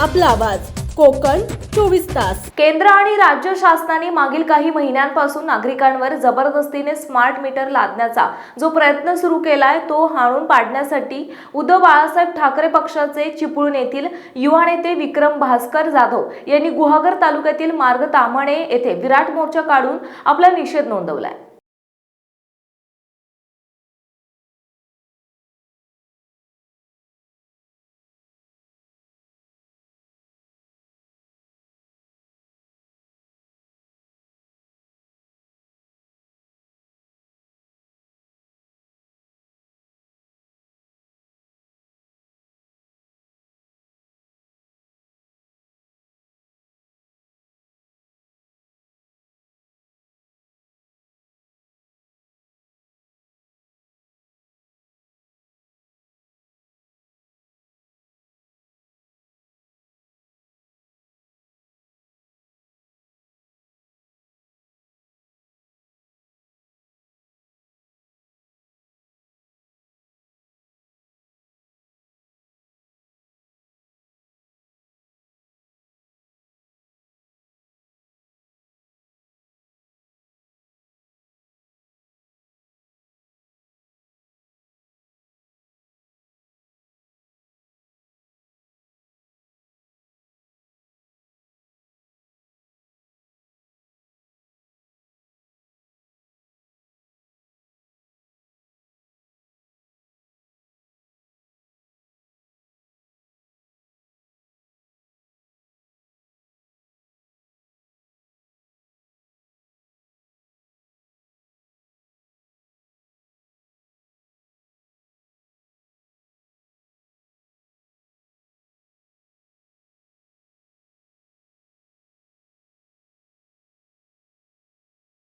आपला आवाज. कोकण चोवीस तास. केंद्र आणि राज्य शासनाने मागील काही महिन्यांपासून नागरिकांवर जबरदस्तीने स्मार्ट मीटर लादण्याचा जो प्रयत्न सुरू केलाय तो हाणून पाडण्यासाठी उद्धव बाळासाहेब ठाकरे पक्षाचे चिपळूण येथील युवा नेते विक्रम भास्कर जाधव यांनी गुहागर तालुक्यातील मार्ग तामणे येथे विराट मोर्चा काढून आपला निषेध नोंदवलाय.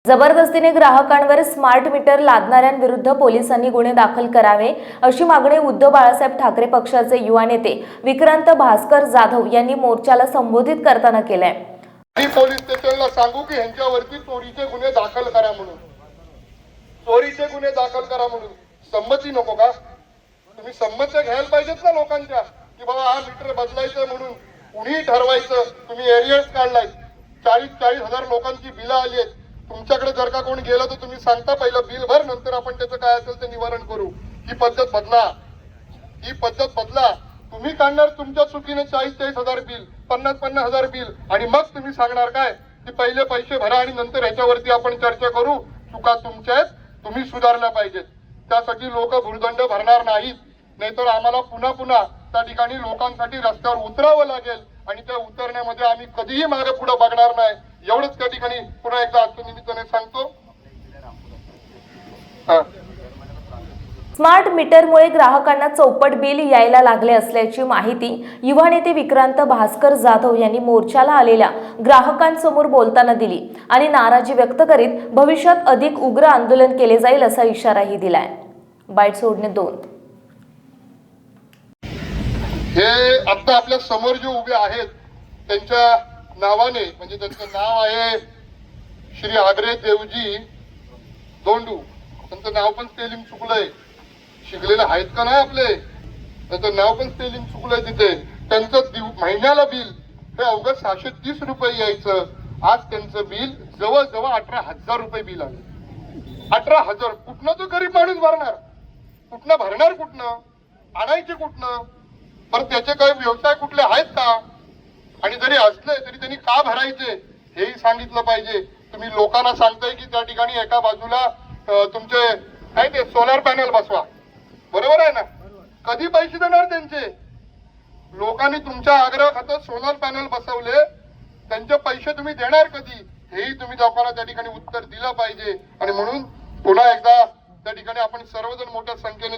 जबरदस्तीने ग्राहकांवर स्मार्ट मीटर लादणाऱ्यांविरुद्ध पोलिसांनी गुन्हे दाखल करावे अशी मागणी उद्धव बाळासाहेब ठाकरे पक्षाचे युवा नेते विक्रांत भास्कर जाधव यांनी मोर्चाला संबोधित करताना केलंय. पोलीस स्टेशनला सांगू की ह्यांच्यावरती चोरीचे गुन्हे दाखल करा म्हणून. चोरीचे गुन्हे दाखल करा म्हणून. संमती नको का? तुम्ही संमत्या घ्यायला पाहिजेत ना लोकांच्या की बाबा हा मीटर बदलायचं म्हणून कुणी ठरवायचं. तुम्ही एरियर्स काढलाय चाळीस चाळीस हजार लोकांची बिलं आली आहेत. तुमच्याकडे जर का कोण गेलं तर तुम्ही सांगता पहिलं बिल भर नंतर आपण त्याचं काय असेल ते निवारण करू. ही पद्धत बदला. ही पद्धत बदला. तुम्ही काढणार तुमच्या चुकीने चाळीस चाळीस हजार बिल पन्नास पन्नास हजार बिल. आणि मग तुम्ही सांगणार काय? की पहिले पैसे भरा आणि नंतर ह्याच्यावरती आपण चर्चा करू. चुका तुमच्या आहेत तुम्ही सुधारल्या पाहिजेत. त्यासाठी लोक भूर्दंड भरणार नाहीत. नाहीतर आम्हाला पुन्हा पुन्हा त्या ठिकाणी लोकांसाठी रस्त्यावर उतरावं लागेल. आणि त्या उतरण्यामध्ये आम्ही कधीही मागे पुढे बघणार नाही. एवढंच त्या ठिकाणी पुन्हा एकदा आजच्या निमित्ताने सांगतो. स्मार्ट मीटरमुळे ग्राहकांना चौपट बिल यायला लागले असल्याची माहिती युवा नेते विक्रांत भास्कर जाधव यांनी मोर्चाला आलेल्या ग्राहकांसमोर बोलताना दिली आणि नाराजी व्यक्त करीत भविष्यात अधिक उग्र आंदोलन केले जाईल असा इशाराही दिलाय. बाईट सोडणे दोन. हे आता आपल्यासमोर जे उभे आहेत त्यांच्या नावाने म्हणजे त्यांचं नाव आहे श्री आग्रे देवजी दोंडू. त्यांचं नाव पण स्पेलिंग चुकलंय. शिकलेले आहेत का नाही आपले? त्यांचं नाव पण स्पेलिंग चुकलंय तिथे. त्यांचं दिव महिन्याला बिल हे अवघड सहाशे तीस रुपये यायचं. आज त्यांचं बिल जवळजवळ अठरा हजार रुपये बिल आलं. अठरा हजार. कुठनं तो गरीब माणूस भरणार? कुठनं भरणार कुठनं? आणायचे कुठनं? पण त्याचे काही व्यवसाय कुठले आहेत का? आणि जरी असले तरी त्यांनी का भरायचे? हेही सांगितलं पाहिजे. तुम्ही लोकांना सांगताय की त्या ठिकाणी एका बाजूला तुमचे काय ते सोलार पॅनल बसवा. बरोबर आहे ना? कधी पैसे देणार त्यांचे? लोकांनी तुमच्या आग्रह खातर सोलार पॅनल बसवले. त्यांचे पैसे तुम्ही देणार कधी? हेही तुम्ही लोकांना त्या ठिकाणी उत्तर दिलं पाहिजे. आणि म्हणून पुन्हा एकदा त्या ठिकाणी आपण सर्वजण मोठ्या संख्येने